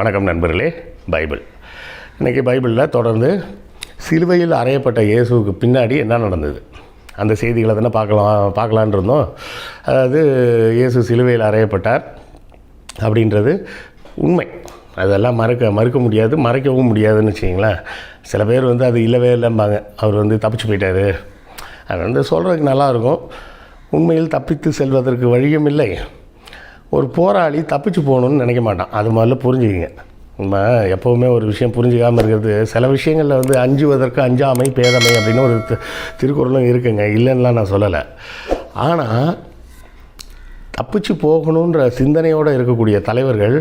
வணக்கம் நண்பர்களே பைபிள். இன்றைக்கி பைபிளில் தொடர்ந்து சிலுவையில் அறையப்பட்ட இயேசுவுக்கு பின்னாடி என்ன நடந்தது? அந்த செய்திகளை தானே பார்க்கலாம் பார்க்கலான் இருந்தோம். அதாவது இயேசு சிலுவையில் அறையப்பட்டார் அப்படின்றது உண்மை. அதெல்லாம் மறக்க மறுக்க முடியாது மறைக்கவும் முடியாதுன்னு வச்சிங்களேன் சில பேர் வந்து அது இல்லவே இல்லைம்பாங்க. அவர் வந்து தப்பிச்சு போயிட்டாரு. அது வந்து சொல்கிறதுக்கு நல்லாயிருக்கும் உண்மையில் தப்பித்து செல்வதற்கு வழியும் இல்லை. ஒரு போராளி தப்பிச்சு போகணும்னு நினைக்க மாட்டான். அது முதல்ல புரிஞ்சுக்கிங்க. நம்ம எப்போவுமே ஒரு விஷயம் புரிஞ்சுக்காமல் இருக்கிறது சில விஷயங்களில் வந்து அஞ்சுவதற்கு அஞ்சாமை பேதமை அப்படின்னு ஒரு திருக்குறளும் இருக்குங்க. இல்லைன்னுலாம் நான் சொல்லலை. ஆனால் தப்பிச்சு போகணுன்ற சிந்தனையோடு இருக்கக்கூடிய தலைவர்கள்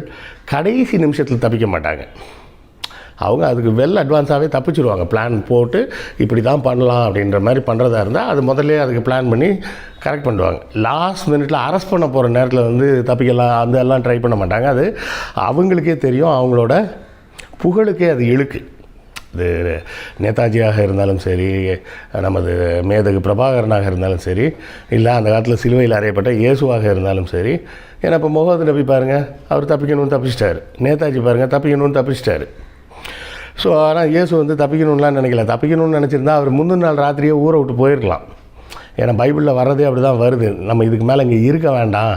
கடைசி நிமிஷத்தில் தப்பிக்க மாட்டாங்க. அவங்க அதுக்கு வெல் அட்வான்ஸாகவே தப்பிச்சிருவாங்க. பிளான் போட்டு இப்படி தான் பண்ணலாம் அப்படின்ற மாதிரி பண்ணுறதா இருந்தால் அது முதல்ல அதுக்கு பிளான் பண்ணி கரெக்ட் பண்ணுவாங்க லாஸ்ட் மினிட்ல அரெஸ்ட் பண்ண போகிற நேரத்தில் வந்து தப்பிக்கலாம் அந்த எல்லாம் ட்ரை பண்ண மாட்டாங்க. அது அவங்களுக்கே தெரியும் அவங்களோட புகழுக்கே அது இழுக்கு. இது நேதாஜியாக இருந்தாலும் சரி நமது மேதகு பிரபாகரனாக இருந்தாலும் சரி இல்லை அந்த காலத்தில் சிலுவையில் அறையப்பட்ட இயேசுவாக இருந்தாலும் சரி ஏன்னா இப்போ முகமது நபி பாருங்கள் அவர் தப்பிக்கணும்னு தப்பிச்சிட்டாரு. நேதாஜி பாருங்கள் தப்பிக்கணும்னு தப்பிச்சிட்டாரு. ஸோ ஆனால் இயேசு வந்து தப்பிக்கணும்லாம் நினைக்கல. தப்பிக்கணும்னு நினச்சிருந்தா அவர் முந்தின நாள் ராத்திரியே ஊரை விட்டு போயிருக்கலாம். ஏன்னா பைபிளில் வர்றதே அப்படி தான் வருது. நம்ம இதுக்கு மேலே இங்கே இருக்க வேண்டாம்.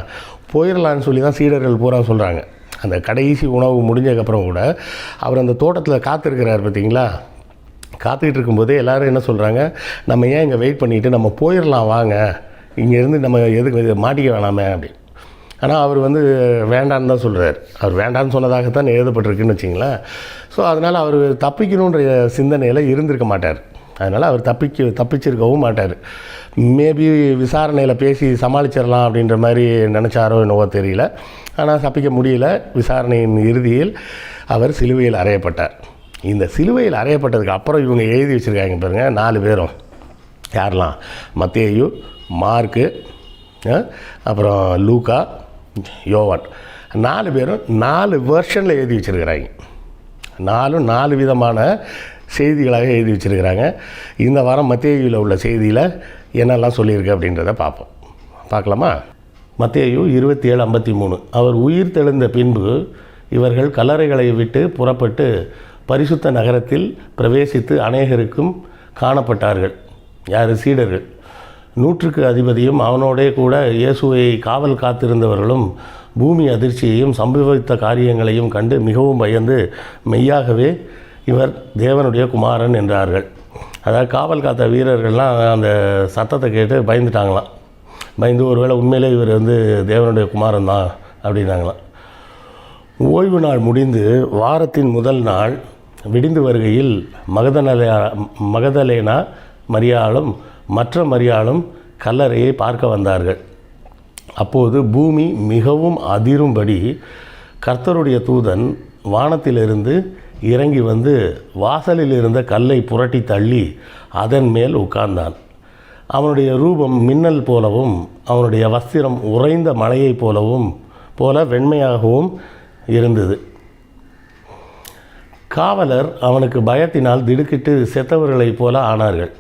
போயிடலான்னு சொல்லி தான் சீடர்கள் பூரா சொல்கிறாங்க அந்த கடைசி உணவு முடிஞ்சதுக்கப்புறம் கூட அவர் அந்த தோட்டத்தில் காத்திருக்கிறார் பார்த்தீங்களா காத்துக்கிட்டு இருக்கும்போதே எல்லோரும் என்ன சொல்கிறாங்க நம்ம ஏன் இங்கே வெயிட் பண்ணிவிட்டு நம்ம போயிடலாம் வாங்க. இங்கேருந்து நம்ம எதுக்கு மாட்டிக்க வேணாமே அப்படின்னு. ஆனால் அவர் வந்து வேண்டான்னு தான் சொல்கிறார் அவர் வேண்டான்னு சொன்னதாகத்தான் எழுதப்பட்டிருக்குன்னு வச்சிங்களேன். ஸோ அதனால் அவர் தப்பிக்கணுன்ற சிந்தனையில் இருந்திருக்க மாட்டார். அதனால் அவர் தப்பிக்க தப்பிச்சிருக்கவும் மாட்டார். மேபி விசாரணையில் பேசி சமாளிச்சிடலாம் அப்படின்ற மாதிரி நினச்சாரோ என்னவோ தெரியல. ஆனால் தப்பிக்க முடியல. விசாரணையின் இறுதியில் அவர் சிலுவையில் அறையப்பட்டார். இந்த சிலுவையில் அறையப்பட்டதுக்கு அப்புறம் இவங்க எழுதி வச்சுருக்காங்க பாருங்கள் நாலு பேரும். யாரெல்லாம்? மத்தேயு மார்க்கு அப்புறம் லூக்கா யோவான் நாலு பேரும் நாலு வெர்ஷனில் எழுதி வச்சுருக்கிறாங்க. நாலும் நாலு விதமான செய்திகளாக எழுதி வச்சுருக்கிறாங்க. இந்த வாரம் மத்தியில் உள்ள செய்தியில் என்னெல்லாம் சொல்லியிருக்கு அப்படின்றத பார்ப்போம். பார்க்கலாமா? மத்தியு இருபத்தி ஏழு ஐம்பத்தி மூணு அவர் உயிர் தெழுந்த பின்பு இவர்கள் கல்லறைகளை விட்டு புறப்பட்டு பரிசுத்த நகரத்தில் பிரவேசித்து அநேகருக்கும் காணப்பட்டார்கள். யார்? சீடர்கள். நூற்றுக்கு அதிபதியும் அவனோடே கூட இயேசுவை காவல் காத்திருந்தவர்களும் பூமி அதிர்ச்சியையும் சம்பவித்த காரியங்களையும் கண்டு மிகவும் பயந்து மெய்யாகவே இவர் தேவனுடைய குமாரன் என்றார்கள். அதாவது காவல் காத்த வீரர்கள்லாம் அந்த சத்தத்தை கேட்டு பயந்துட்டாங்களாம். பயந்து ஒருவேளை உண்மையிலே இவர் வந்து தேவனுடைய குமாரன் தான் அப்படின்னாங்களாம். ஓய்வு நாள் முடிந்து வாரத்தின் முதல் நாள் விடிந்து வருகையில் மகதனலையா மகதலேனா மரியாளும் மற்ற மரியாளும் கல்லறையை பார்க்க வந்தார்கள். அப்போது பூமி மிகவும் அதிரும்படி கர்த்தருடைய தூதன் வானத்திலிருந்து இறங்கி வந்து வாசலில் இருந்த கல்லை புரட்டி தள்ளி அதன் மேல் உட்கார்ந்தான். அவனுடைய ரூபம் மின்னல் போலவும் அவனுடைய வஸ்திரம் உறைந்த மலையைப் போலவும் போல வெண்மையாகவும் இருந்தது. காவலர் அவனுக்கு பயத்தினால் திடுக்கிட்டு செத்தவர்களைப் போல ஆனார்கள்.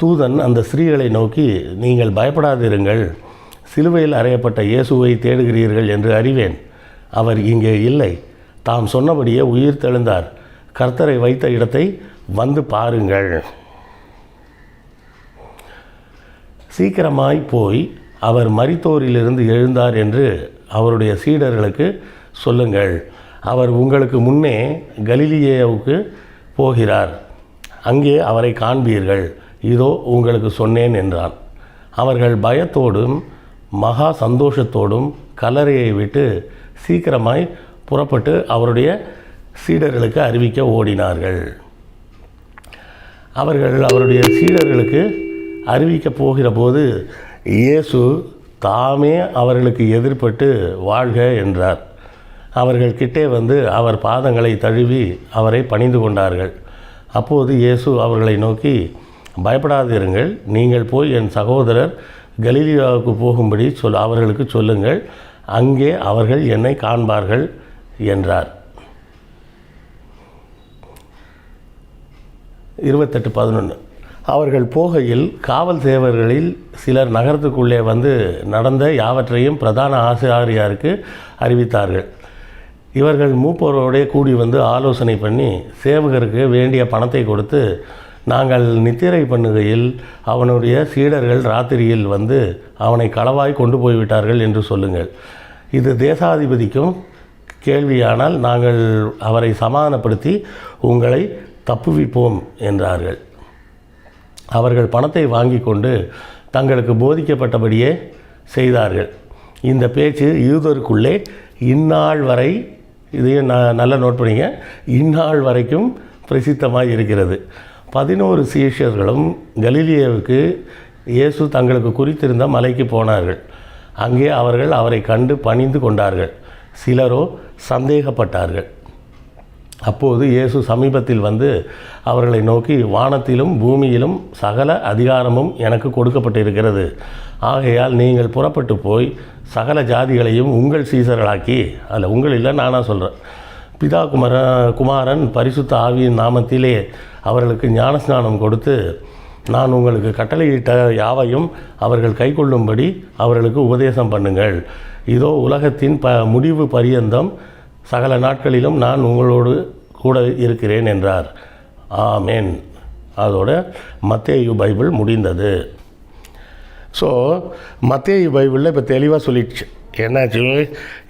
தூதன் அந்த ஸ்திரீகளை நோக்கி நீங்கள் பயப்படாதிருங்கள். சிலுவையில் அறையப்பட்ட இயேசுவை தேடுகிறீர்கள் என்று அறிவேன். அவர் இங்கே இல்லை. தாம் சொன்னபடியே உயிர் தெழுந்தார். கர்த்தரை வைத்த இடத்தை வந்து பாருங்கள். சீக்கிரமாய் போய் அவர் மரித்தோரிலிருந்து எழுந்தார் என்று அவருடைய சீடர்களுக்கு சொல்லுங்கள். அவர் உங்களுக்கு முன்னே கலிலியேவுக்கு போகிறார். அங்கே அவரை காண்பீர்கள். இதோ உங்களுக்கு சொன்னேன் என்றான். அவர்கள் பயத்தோடும் மகா சந்தோஷத்தோடும் கல்லறையை விட்டு சீக்கிரமாய் புறப்பட்டு அவருடைய சீடர்களுக்கு அறிவிக்க ஓடினார்கள். அவர்கள் அவருடைய சீடர்களுக்கு அறிவிக்க போகிற போது இயேசு தாமே அவர்களுக்கு எதிர்ப்பட்டு வாழ்க என்றார். அவர்கள் கிட்டே வந்து அவர் பாதங்களை தழுவி அவரை பணிந்து கொண்டார்கள். அப்போது இயேசு அவர்களை நோக்கி பயப்படாதிருங்கள். நீங்கள் போய் என் சகோதரர் கலீலியாவுக்கு போகும்படி சொல் அவர்களுக்கு சொல்லுங்கள். அங்கே அவர்கள் என்னை காண்பார்கள் என்றார். இருபத்தெட்டு பதினொன்று அவர்கள் போகையில் காவல் சேவர்களில் சிலர் நகரத்துக்குள்ளே வந்து நடந்த யாவற்றையும் பிரதான ஆசிரியாருக்கு அறிவித்தார்கள். இவர்கள் மூப்பரோடே கூடி வந்து ஆலோசனை பண்ணி சேவகருக்கு வேண்டிய பணத்தை கொடுத்து நாங்கள் நித்திரை பண்ணுகையில் அவனுடைய சீடர்கள் ராத்திரியில் வந்து அவனை களவாய் கொண்டு போய்விட்டார்கள் என்று சொல்லுங்கள். இது தேசாதிபதிக்கும் கேள்வியானால் நாங்கள் அவரை சமாதானப்படுத்தி உங்களை தப்புவிப்போம் என்றார்கள். அவர்கள் பணத்தை வாங்கி கொண்டு தங்களுக்கு போதிக்கப்பட்டபடியே செய்தார்கள். இந்த பேச்சு யூதருக்குள்ளே இந்நாள் வரை இதையும் ந நல்லா நோட் பண்ணிங்க. இந்நாள் வரைக்கும் பிரசித்தமாக இருக்கிறது. பதினோரு சீஷர்களும் கலிலியாவுக்கு இயேசு தங்களுக்கு குறித்திருந்த மலைக்கு போனார்கள். அங்கே அவர்கள் அவரை கண்டு பணிந்து கொண்டார்கள். சிலரோ சந்தேகப்பட்டார்கள். அப்போது இயேசு சமீபத்தில் வந்து அவர்களை நோக்கி வானத்திலும் பூமியிலும் சகல அதிகாரமும் எனக்கு கொடுக்கப்பட்டிருக்கிறது. ஆகையால் நீங்கள் புறப்பட்டு போய் சகல ஜாதிகளையும் உங்கள் சீசர்களாக்கி அதில் உங்கள் இல்லை நானாக சொல்கிறேன் பிதா குமர குமாரன் பரிசுத்த ஆவியின் நாமத்திலே அவர்களுக்கு ஞானஸ்நானம் கொடுத்து நான் உங்களுக்கு கட்டளையிட்ட யாவையும் அவர்கள் கைக்கொள்ளும்படி அவர்களுக்கு உபதேசம் பண்ணுங்கள். இதோ உலகத்தின் ப முடிவு பரியந்தம் சகல நாட்களிலும் நான் உங்களோடு கூட இருக்கிறேன் என்றார். ஆமேன். அதோட மத்தேயு பைபிள் முடிந்தது. ஸோ மத்தேயு பைபிளில் இப்போ தெளிவாக சொல்லிடுச்சு என்னாச்சு?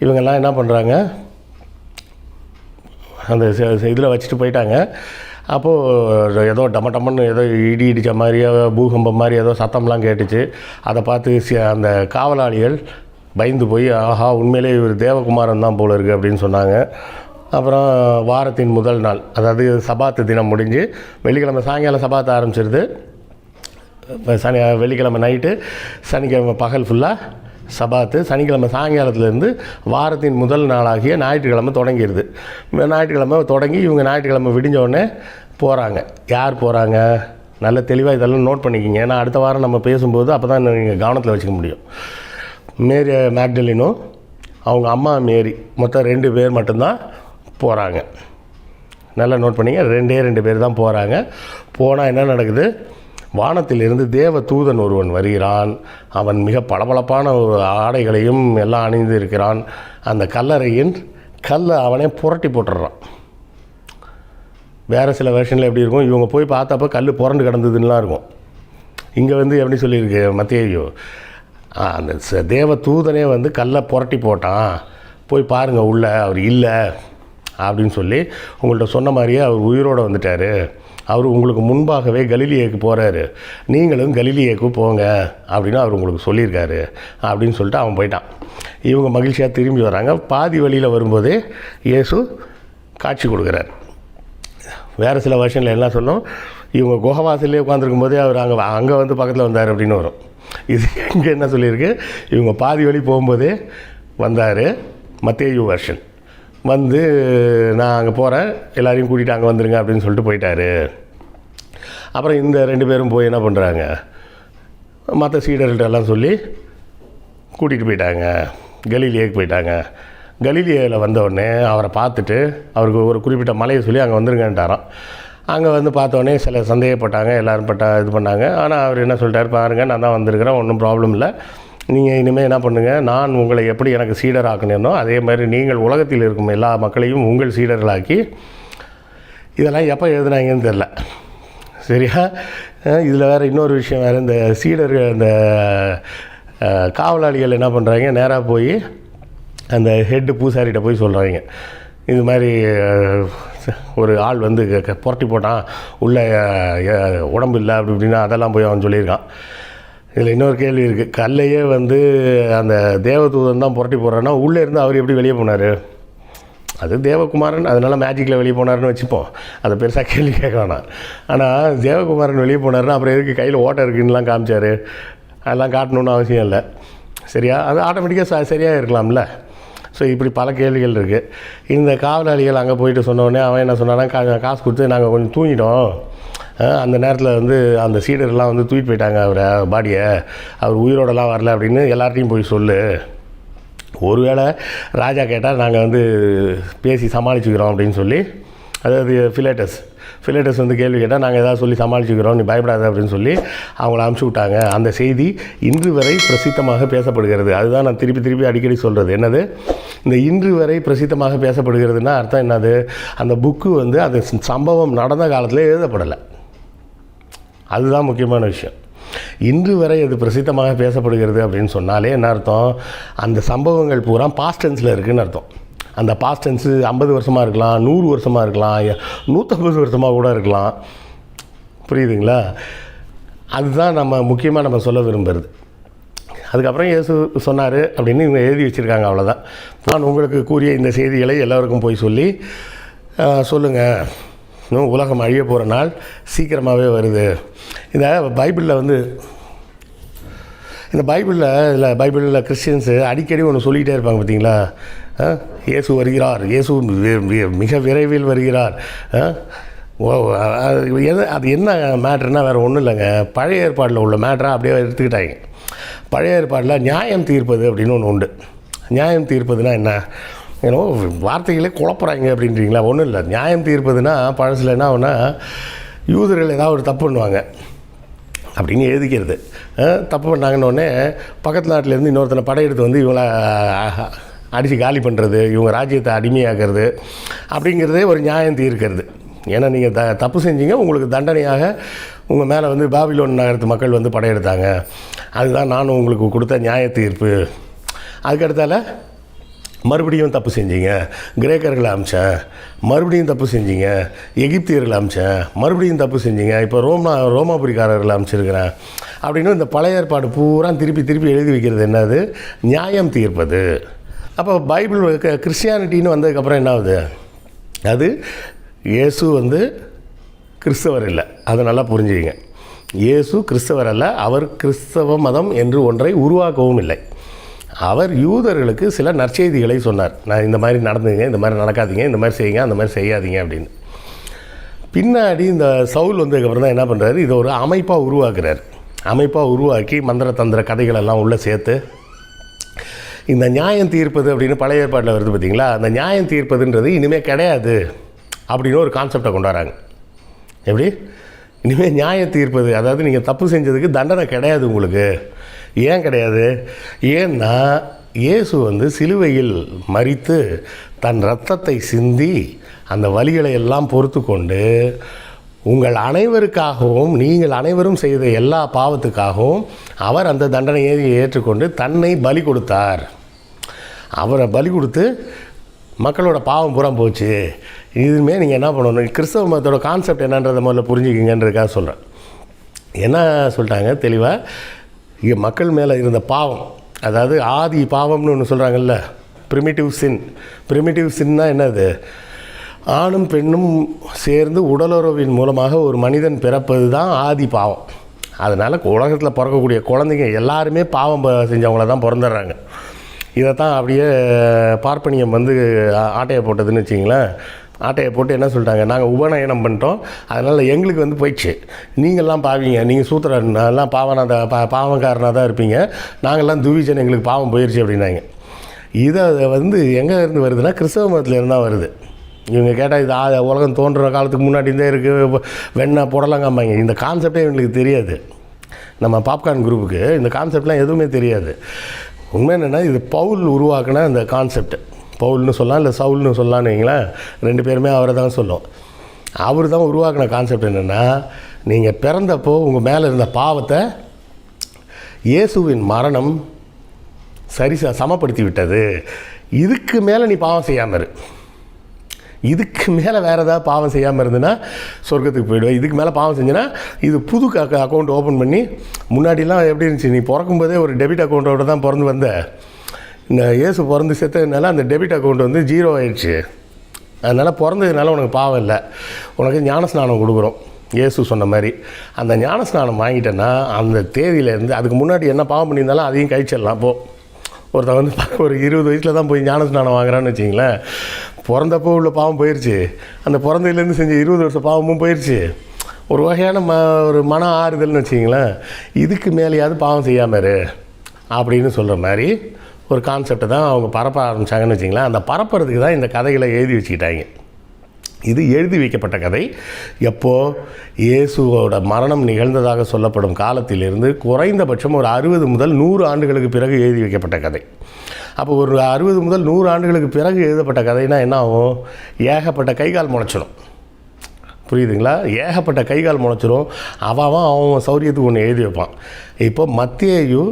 இவங்கெல்லாம் என்ன பண்ணுறாங்க அந்த இதில் வச்சுட்டு போயிட்டாங்க. அப்போது ஏதோ டம டமன்னு ஏதோ இடி இடித்த மாதிரியோ பூகம்பம் மாதிரி ஏதோ சத்தம்லாம் கேட்டுச்சு. அதை பார்த்து அந்த காவலாளிகள் பயந்து போய் ஆஹா உண்மையிலே இவர் தேவகுமாரன் தான் போல இருக்குது அப்படின்னு சொன்னாங்க. அப்புறம் வாரத்தின் முதல் நாள் அதாவது சபாத்து தினம் முடிஞ்சு வெள்ளிக்கிழமை சாயங்காலம் சபாத்து ஆரம்பிச்சிருது. சனி வெள்ளிக்கிழமை நைட்டு சனிக்கிழமை பகல் ஃபுல்லாக சபாத்து சனிக்கிழமை சாயங்காலத்துலேருந்து வாரத்தின் முதல் நாளாகிய ஞாயிற்றுக்கிழமை தொடங்கிடுது. ஞாயிற்றுக்கிழமை தொடங்கி இவங்க ஞாயிற்றுக்கிழமை விடிஞ்சோடனே போகிறாங்க யார் போகிறாங்க நல்ல தெளிவாக இதெல்லாம் நோட் பண்ணிக்கிங்க. ஏன்னா அடுத்த வாரம் நம்ம பேசும்போது அப்போ தான் நீங்கள் கவனத்தில் வச்சுக்க முடியும். மேரி மேக்டலினும் அவங்க அம்மா மேரி மொத்தம் ரெண்டு பேர் மட்டும்தான் போகிறாங்க நல்லா நோட் பண்ணிங்க. ரெண்டே ரெண்டு பேர் தான் போகிறாங்க போனால் என்ன நடக்குது? வானத்திலிருந்து தேவ தூதன் ஒருவன் வருகிறான். அவன் மிக பளபளப்பான ஒரு ஆடைகளையும் எல்லாம் அணிந்து இருக்கிறான். அந்த கல்லறையின் கல்லை அவனே புரட்டி போட்டுடுறான். வேறு சில வெர்ஷனில் எப்படி இருக்கும்? இவங்க போய் பார்த்தப்ப கல் புரண்டு கிடந்ததுன்னெலாம் இருக்கும். இங்கே வந்து எப்படி சொல்லியிருக்கு மத்தியோ? அந்த ச- தேவ தூதனே வந்து கல்லை புரட்டி போட்டான். போய் பாருங்கள் உள்ள அவர் இல்லை அப்படின்னு சொல்லி உங்கள்கிட்ட சொன்ன மாதிரியே அவர் உயிரோடு வந்துட்டார். அவர் உங்களுக்கு முன்பாகவே கலிலியேக்கு போகிறாரு நீங்களும் கலிலியேக்கு போங்க அப்படின்னு அவர் உங்களுக்கு சொல்லியிருக்காரு அப்படின்னு சொல்லிட்டு அவன் போயிட்டான். இவங்க மகிழ்ச்சியாக திரும்பி வராங்க. பாதி வழியில் வரும்போதே இயேசு காட்சி கொடுக்குறாரு. வேறு சில வருஷனில் என்ன சொல்லும் இவங்க குகவாசல்லே உட்காந்துருக்கும் போதே அவர் அங்கே அங்கே வந்து பக்கத்தில் வந்தார் அப்படின்னு வரும். இது இங்கே என்ன சொல்லியிருக்கு? இவங்க பாதி வழி போகும்போதே வந்தார் மத்தேயு வருஷன் வந்து நான் அங்கே போகிறேன் எல்லாரையும் கூட்டிகிட்டு அங்கே வந்துடுங்க அப்படின்னு சொல்லிட்டு போயிட்டாரு. அப்புறம் இந்த ரெண்டு பேரும் போய் என்ன பண்ணுறாங்க மற்ற சீடர்கள்ட்ட எல்லாம் சொல்லி கூட்டிகிட்டு போயிட்டாங்க. கலீலியேக்கு போயிட்டாங்க. கலீலியாவில் வந்தவுடனே அவரை பார்த்துட்டு அவருக்கு ஒரு குறிப்பிட்ட மலையை சொல்லி அங்கே வந்துருங்கன்ட்டாராம். அங்கே வந்து பார்த்தோன்னே சில சந்தேகப்பட்டாங்க எல்லோரும் பட்டா இது பண்ணாங்க. ஆனால் அவர் என்ன சொல்லிட்டார்? பாருங்கள் நான் தான் வந்திருக்கிறேன் ஒன்றும் ப்ராப்ளம் இல்லை. நீங்கள் இனிமேல் என்ன பண்ணுங்கள் நான் உங்களை எப்படி எனக்கு சீடர் அதே மாதிரி நீங்கள் உலகத்தில் இருக்கும் எல்லா மக்களையும் உங்கள் சீடர்களாக்கி இதெல்லாம் எப்போ எழுதுனாங்கன்னு தெரில சரியா? இதில் வேறு இன்னொரு விஷயம் வேறு இந்த சீடர்கள் அந்த காவலாளிகள் என்ன பண்ணுறாங்க நேராக போய் அந்த ஹெட்டு பூசாரிகிட்ட போய் சொல்கிறாங்க இது மாதிரி ஒரு ஆள் வந்து க- க- புரட்டி போட்டான். உள்ள உடம்பு இல்லை அப்படி இப்படின்னா அதெல்லாம் போய் அவன் சொல்லியிருக்கான். இதில் இன்னொரு கேள்வி இருக்குது கல்லையே வந்து அந்த தேவதூதன் தான் புரட்டி போடுறான்னா உள்ளே இருந்து அவர் எப்படி வெளியே போனார்? அது தேவகுமாரன் அதனால் மேஜிக்கில் வெளியே போனார்னு வச்சுப்போம். அதை பெருசாக கேள்வி கேட்க வேணாம். ஆனால் தேவகுமாரன் வெளியே போனார்னா அப்புறம் எதுக்கு கையில் ஓட்டை இருக்குன்னுலாம் காமிச்சார். அதெல்லாம் காட்டணும்னு அவசியம் இல்லை. சரியா? அது ஆட்டோமேட்டிக்காக ச சரியாக இருக்கலாம்ல. ஸோ இப்படி பல கேள்விகள் இருக்குது இந்த காவலாளிகள் அங்கே போயிட்டு சொன்னோடனே அவன் என்ன சொன்னான்னா கா காசு கொடுத்து நாங்கள் கொஞ்சம் தூங்கிட்டோம். அந்த நேரத்தில் வந்து அந்த சீடர்லாம் வந்து தூக்கிட்டு போயிட்டாங்க அவரை பாடியை. அவர் உயிரோடலாம் வரல அப்படின்னு எல்லார்ட்டையும் போய் சொல்லு. ஒருவேளை ராஜா கேட்டால் நாங்கள் வந்து பேசி சமாளிச்சுக்கிறோம் அப்படின்னு சொல்லி அதாவது ஃபிலேட்டஸ் ஃபிலேட்டர்ஸ் வந்து கேள்வி கேட்டால் நாங்கள் ஏதாவது சொல்லி சமாளிச்சுக்கிறோம் நீ பயப்படாத அப்படின்னு சொல்லி அவங்கள அனுப்பிச்சி விட்டாங்க. அந்த செய்தி இன்று வரை பிரசித்தமாக பேசப்படுகிறது. அதுதான் நான் திருப்பி திருப்பி அடிக்கடி சொல்கிறது என்னது? இந்த இன்று வரை பிரசித்தமாக பேசப்படுகிறதுனா அர்த்தம் என்னது? அந்த புக்கு வந்து அது சம்பவம் நடந்த காலத்தில் எழுதப்படலை. அதுதான் முக்கியமான விஷயம். இன்று வரை அது பிரசித்தமாக பேசப்படுகிறது அப்படின்னு சொன்னாலே என்ன அர்த்தம்? அந்த சம்பவங்கள் பூரா பாஸ்டன்ஸில் இருக்குன்னு அர்த்தம். அந்த பாஸ்டன்ஸு ஐம்பது வருஷமாக இருக்கலாம் நூறு வருஷமாக இருக்கலாம் நூற்றம்பது வருஷமாக கூட இருக்கலாம். புரியுதுங்களா? அதுதான் நம்ம முக்கியமாக நம்ம சொல்ல விரும்புகிறது அதுக்கப்புறம் இயேசு சொன்னார் அப்படின்னு இவங்க எழுதி வச்சுருக்காங்க அவ்வளோதான் நான் உங்களுக்கு கூறிய இந்த செய்திகளை எல்லோருக்கும் போய் சொல்லி சொல்லுங்கள் இன்னும் உலகம் அழிய போகிற நாள் சீக்கிரமாகவே வருது. இந்த பைபிளில் வந்து இந்த பைபிளில் இதில் பைபிளில் கிறிஸ்டியன்ஸு அடிக்கடி ஒன்று சொல்லிக்கிட்டே இருப்பாங்க பார்த்தீங்களா ஆ, இயேசு வருகிறார். இயேசு மிக விரைவில் வருகிறார். ஆ, ஓ, அது எது அது என்ன மேட்ருனா வேறு ஒன்றும் இல்லைங்க. பழைய ஏற்பாடில் உள்ள மேட்ராக அப்படியே எடுத்துக்கிட்டாங்க. பழைய ஏற்பாடில் நியாயம் தீர்ப்பது அப்படின்னு ஒன்று உண்டு. நியாயம் தீர்ப்பதுனா என்ன? ஏன்னோ வார்த்தைகளே குழப்புறாங்க அப்படின்றீங்களா? ஒன்றும் இல்லை. நியாயம் தீர்ப்பதுனா பழசில் என்ன ஆகுனா யூதர்கள் ஏதாவது ஒரு தப்பு பண்ணுவாங்க. அப்படின்னு எழுதிக்கிறது. தப்பு பண்ணாங்கன்னொடனே பக்கத்து நாட்டிலேருந்து இன்னொருத்தனை படையெடுத்து வந்து இவங்கள அடித்து காலி பண்ணுறது இவங்க ராஜ்யத்தை அடிமையாக்குறது அப்படிங்கிறதே ஒரு நியாயம் தீர்க்கிறது. ஏன்னா நீங்கள் த தப்பு செஞ்சீங்க உங்களுக்கு தண்டனையாக உங்கள் மேலே வந்து பாபிலோன் நகரத்து மக்கள் வந்து படையெடுத்தாங்க. அதுதான் நான் உங்களுக்கு கொடுத்த நியாய தீர்ப்பு. அதுக்கடுத்தால மறுபடியும் தப்பு செஞ்சீங்க. கிரேக்கர்களை அமிச்சேன் மறுபடியும் தப்பு செஞ்சீங்க. எகிப்தியர்களை அமிச்சேன் மறுபடியும் தப்பு செஞ்சீங்க. இப்போ ரோமா ரோமாபுரிக்காரர்களை அமிச்சிருக்கிறேன் அப்படின்னு இந்த பழைய ஏற்பாடு பூரா திருப்பி திருப்பி எழுதி வைக்கிறது என்னது? நியாயம் தீர்ப்பது. அப்போ பைபிள் க- கிறிஸ்டியானிட்டின்னு வந்ததுக்கப்புறம் என்ன ஆகுது அது இயேசு வந்து கிறிஸ்தவர் இல்லை. அதை நல்லா புரிஞ்சுக்கிங்க. இயேசு கிறிஸ்தவர் அல்ல அவர் கிறிஸ்தவ மதம் என்று ஒன்றை உருவாக்கவும் இல்லை. அவர் யூதர்களுக்கு சில நற்செய்திகளை சொன்னார். நான் இந்த மாதிரி நடந்துங்க இந்த மாதிரி நடக்காதீங்க இந்த மாதிரி செய்யுங்க அந்த மாதிரி செய்யாதீங்க அப்படின்னு. பின்னாடி இந்த சவுல் வந்ததுக்கப்புறம் தான் என்ன பண்ணுறாரு இதை ஒரு அமைப்பாக உருவாக்குறார். அமைப்பாக உருவாக்கி மந்திர தந்திர கதைகளெல்லாம் உள்ளே சேர்த்து இந்த நியாயம் தீர்ப்பது அப்படின்னு பழைய ஏற்பாட்டில் வருது பார்த்தீங்களா அந்த நியாயம் தீர்ப்பதுன்றது இனிமேல் கிடையாது அப்படின்னு ஒரு கான்செப்டை கொண்டாடுறாங்க எப்படி? இனிமேல் நியாயம் தீர்ப்பது அதாவது நீங்கள் தப்பு செஞ்சதுக்கு தண்டனை கிடையாது உங்களுக்கு. ஏன் கிடையாது? ஏன்னா இயேசு வந்து சிலுவையில் மறித்து தன் ரத்தத்தை சிந்தி அந்த வலிகளை எல்லாம் பொறுத்து கொண்டு உங்கள் அனைவருக்காகவும் நீங்கள் அனைவரும் செய்த எல்லா பாவத்துக்காகவும் அவர் அந்த தண்டனையை ஏற்றுக்கொண்டு தன்னை பலி கொடுத்தார். அவரை பலி கொடுத்து மக்களோட பாவம் பூரா போச்சு. இதுவுமே நீங்கள் என்ன பண்ணணும்? கிறிஸ்தவ மதத்தோட கான்செப்ட் என்னன்றதை முதல்ல புரிஞ்சுக்கிங்கன்றதுக்காக சொல்கிறேன் என்ன சொல்லிட்டாங்க? தெளிவாக மக்கள் மேலே இருந்த பாவம். அதாவது ஆதி பாவம்னு ஒன்று சொல்கிறாங்கல்ல ப்ரிமிட்டிவ் சின் ப்ரிமிட்டிவ் சின்னா என்னது? ஆணும் பெண்ணும் சேர்ந்து உடலுறவின் மூலமாக ஒரு மனிதன் பிறப்பது தான் ஆதி பாவம். அதனால் உலகத்தில் பிறக்கக்கூடிய குழந்தைங்க எல்லாருமே பாவம் செஞ்சவங்கள தான் பிறந்துடுறாங்க. இதை தான் அப்படியே பார்ப்பனியம் வந்து ஆட்டையை போட்டதுன்னு வச்சிங்களேன் ஆட்டையை போட்டு என்ன சொல்லிட்டாங்க? நாங்கள் உபநயனம் பண்ணிட்டோம். அதனால் எங்களுக்கு வந்து போயிடுச்சு. நீங்கள்லாம் பாவீங்க. நீங்கள் சூத்திரன்லாம் பாவனாத பா பாவக்காரனாக தான் இருப்பீங்க. நாங்கள்லாம் துவிஜன் எங்களுக்கு பாவம் போயிடுச்சு அப்படின்னாங்க. இதை வந்து எங்கே இருந்து வருதுன்னா கிறிஸ்தவ மதத்தில் தான் வருது. இவங்க கேட்டால் இது ஆ- உலகம் தோன்ற காலத்துக்கு முன்னாடி இருந்தே இருக்குது வெண்ணை புடலங்காம்பாங்க. இந்த கான்செப்டே எங்களுக்கு தெரியாது. நம்ம பாப்கார்ன் குரூப்புக்கு இந்த கான்செப்ட்லாம் எதுவுமே தெரியாது. உண்மை என்னென்னா இது பவுல் உருவாக்கின இந்த கான்செப்ட் பவுல்னு சொல்லலாம் இல்லை சவுல்னு சொல்லலாம்னு வைங்களேன். ரெண்டு பேருமே அவரை தான் சொல்லும். அவர் தான் உருவாக்கின கான்செப்ட் என்னென்னா நீங்கள் பிறந்தப்போ உங்கள் மேலே இருந்த பாவத்தை இயேசுவின் மரணம் சரி சமப்படுத்தி விட்டது. இதுக்கு மேலே நீ பாவம் செய்யாமல் இரு. இதுக்கு மேலே வேறு ஏதாவது பாவம் செய்யாமல் இருந்ததுன்னா சொர்க்கத்துக்கு போயிடுவேன் இதுக்கு மேலே பாவம் செஞ்சேன்னா இது புது அக்கௌண்ட் ஓப்பன் பண்ணி முன்னாடிலாம் எப்படி இருந்துச்சு? நீ பிறக்கும்போதே ஒரு டெபிட் அக்கௌண்ட்டோட தான் பிறந்து வந்த. இந்த இயேசு பிறந்து செத்ததுனால அந்த டெபிட் அக்கௌண்ட் வந்து ஜீரோ ஆயிடுச்சு. அதனால் பிறந்ததுனால உனக்கு பாவம் இல்லை. உனக்கு ஞானஸ்நானம் கொடுக்குறோம். இயேசு சொன்ன மாதிரி. அந்த ஞானஸ்நானம் வாங்கிட்டேன்னா அந்த தேதியிலேருந்து அதுக்கு முன்னாடி என்ன பாவம் பண்ணியிருந்தாலும் அதையும் கழிச்சிடலாம். போ ஒருத்தன் வந்து ஒரு இருபது வயசில் தான் போய் ஞானஸ்நானம் வாங்குறான்னு வச்சிங்களேன் பிறந்தப்போ உள்ள பாவம் போயிடுச்சு அந்த பிறந்ததுலேருந்து செஞ்ச இருபது வருஷம் பாவமும் போயிடுச்சு ஒரு வகையான ம ஒரு மன ஆறுதல்னு வச்சிங்களேன் இதுக்கு மேலேயாவது பாவம் செய்யாமல் அப்படின்னு சொல்கிற மாதிரி ஒரு கான்செப்டை தான் அவங்க பரப்ப ஆரம்பிச்சாங்கன்னு வச்சிங்களேன் அந்த பரப்புறதுக்கு தான் இந்த கதைகளை எழுதி வச்சுக்கிட்டாங்க. இது எழுதி வைக்கப்பட்ட கதை. எப்போது இயேசுவோட மரணம் நிகழ்ந்ததாக சொல்லப்படும் காலத்திலிருந்து குறைந்தபட்சம் ஒரு அறுபது முதல் நூறு ஆண்டுகளுக்கு பிறகு எழுதி வைக்கப்பட்ட கதை. அப்போ ஒரு அறுபது முதல் நூறு ஆண்டுகளுக்கு பிறகு எழுதப்பட்ட கதைனா என்ன ஆகும்? ஏகப்பட்ட கைகால் முளைச்சிடும் புரியுதுங்களா? ஏகப்பட்ட கைகால் முளைச்சிரும். அவன் அவன் அவன் சௌரியத்துக்கு ஒன்று எழுதி வைப்பான். இப்போ மத்தியு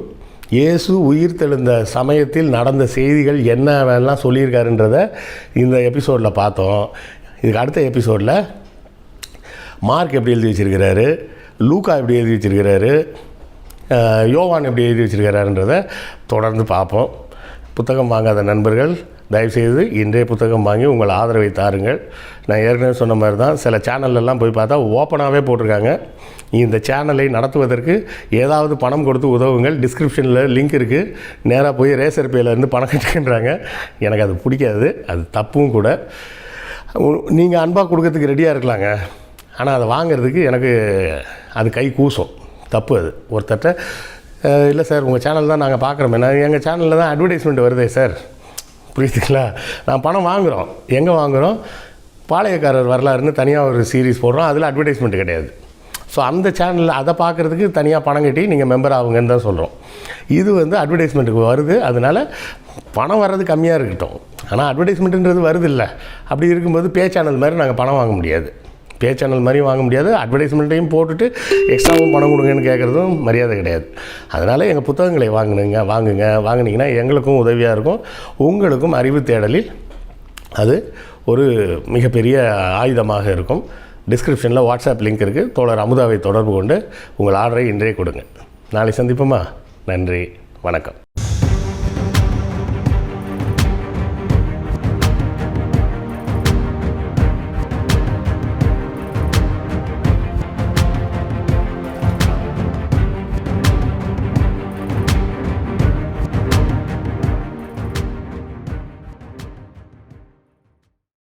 இயேசு உயிர் தெழுந்த சமயத்தில் நடந்த செய்திகள் என்னவெல்லாம் சொல்லியிருக்காருன்றத இந்த எபிசோடில் பார்த்தோம். இதுக்கு அடுத்த எபிசோடில் மார்க் எப்படி எழுதி வச்சிருக்கிறாரு? லூக்கா எப்படி எழுதி வச்சிருக்கிறாரு? யோவான் எப்படி எழுதி வச்சிருக்கிறாருன்றத தொடர்ந்து பார்ப்போம். புத்தகம் வாங்காத நண்பர்கள் தயவுசெய்து இன்றைய புத்தகம் வாங்கி உங்கள் ஆதரவை தாருங்கள். நான் ஏற்கனவே சொன்ன மாதிரி தான் சில சேனல்லலாம் போய் பார்த்தா ஓப்பனாகவே போட்டிருக்காங்க. இந்த சேனலை நடத்துவதற்கு ஏதாவது பணம் கொடுத்து உதவுங்கள். டிஸ்கிரிப்ஷனில் லிங்க் இருக்குது நேராக போய் ரேசர் பேலேருந்து பணம் கட்டுக்கின்றாங்க. எனக்கு அது பிடிக்காது. அது தப்பும் கூட. நீங்கள் அன்பாக கொடுக்கறதுக்கு ரெடியாக இருக்கலாங்க. ஆனால் அதை வாங்குறதுக்கு எனக்கு அது கை கூசும். தப்பு அது. ஒருத்தர்கிட்ட இல்லை சார் உங்கள் சேனல் தான் நாங்கள் பார்க்குறோமே நான் எங்கள் சேனலில் தான் அட்வர்டைஸ்மெண்ட் வருதே சார். புரியுதுங்களா? நான் பணம் வாங்குகிறோம் எங்கே வாங்குகிறோம் பாளையக்காரர் வரலாறுன்னு தனியாக ஒரு சீரிஸ் போடுறோம். அதில் அட்வர்டைஸ்மெண்ட் கிடையாது. ஸோ அந்த சேனலில் அதை பார்க்குறதுக்கு தனியாக பணம் கட்டி நீங்கள் மெம்பர் ஆகுங்கன்னு தான் சொல்கிறோம் இது வந்து அட்வர்டைஸ்மெண்ட்டுக்கு வருது. அதனால் பணம் வர்றது கம்மியாக இருக்கட்டும். ஆனால் அட்வர்டைஸ்மெண்ட்டுன்றது வருது இல்லை அப்படி இருக்கும்போது பே சேனல் மாதிரி நாங்கள் பணம் வாங்க முடியாது. பே சேனல் மாதிரி வாங்க முடியாது. அட்வர்டைஸ்மெண்ட்டையும் போட்டுட்டு எக்ஸ்ட்ராவும் பணம் கொடுங்கன்னு கேட்குறதும் மரியாதை கிடையாது. அதனால் எங்கள் புத்தகங்களை வாங்கினுங்க வாங்குங்க வாங்கினீங்கன்னா எங்களுக்கும் உதவியாக இருக்கும். உங்களுக்கும் அறிவு தேடலில் அது ஒரு மிகப்பெரிய ஆயுதமாக இருக்கும். டிஸ்கிரிப்ஷனில் வாட்ஸ்அப் லிங்க் இருக்குது தோழர் அமுதாவை தொடர்பு கொண்டு உங்கள் ஆர்டரை இன்றே கொடுங்க. நாளை சந்திப்போமா? நன்றி. வணக்கம்.